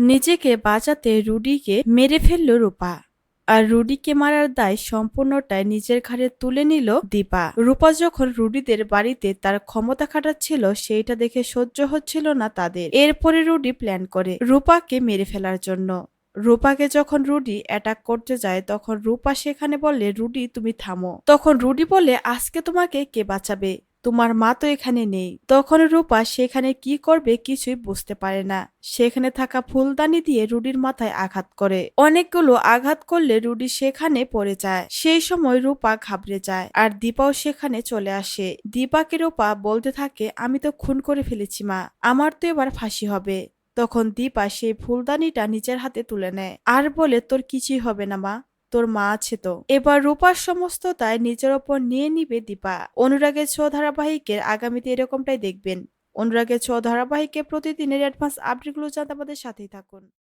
নিজেকে বাঁচাতে রুডিকে মেরে ফেলল রূপা। আর রুডিকে মারার দায় সম্পূর্ণটাই নিজের ঘাড়ে তুলে নিল দীপা। রূপা যখন রুডিদের বাড়িতে তার ক্ষমতা খাটাচ্ছিল, সেইটা দেখে সহ্য হচ্ছিল না তাদের। এরপরে রুডি প্ল্যান করে রূপাকে মেরে ফেলার জন্য। রূপাকে যখন রুডি অ্যাটাক করতে যায়, তখন রূপা সেখানে বলে, রুডি, তুমি থামো। তখন রুডি বলে, আজকে তোমাকে কে বাঁচাবে? তোমার মা তো এখানে নেই। তখন রূপা সেখানে কি করবে কিছুই বুঝতে পারে না। সেখানে থাকা ফুলদানি দিয়ে রুডির মাথায় আঘাত করে। অনেকগুলো আঘাত করলে রুডি সেখানে পড়ে যায়। সেই সময় রূপা ঘাবড়ে যায় আর দীপাও সেখানে চলে আসে। দীপাকে রূপা বলতে থাকে, আমি তো খুন করে ফেলেছি মা, আমার তো এবার ফাঁসি হবে। তখন দীপা সেই ফুলদানিটা নিজের হাতে তুলে নেয়। আর বলে, তোর কিছুই হবে না মা। তোর মা আছে তো। এবার রূপার সমস্ত তাই নিজের ওপর নিয়ে নিবে দীপা। অনুরাগের ছ ধারাবাহিকের আগামীতে এরকমটাই দেখবেন। অনুরাগের ছ ধারাবাহিকে প্রতিদিনের অ্যাডভান্স আপডেটগুলো জানতে আমাদের সাথেই থাকুন।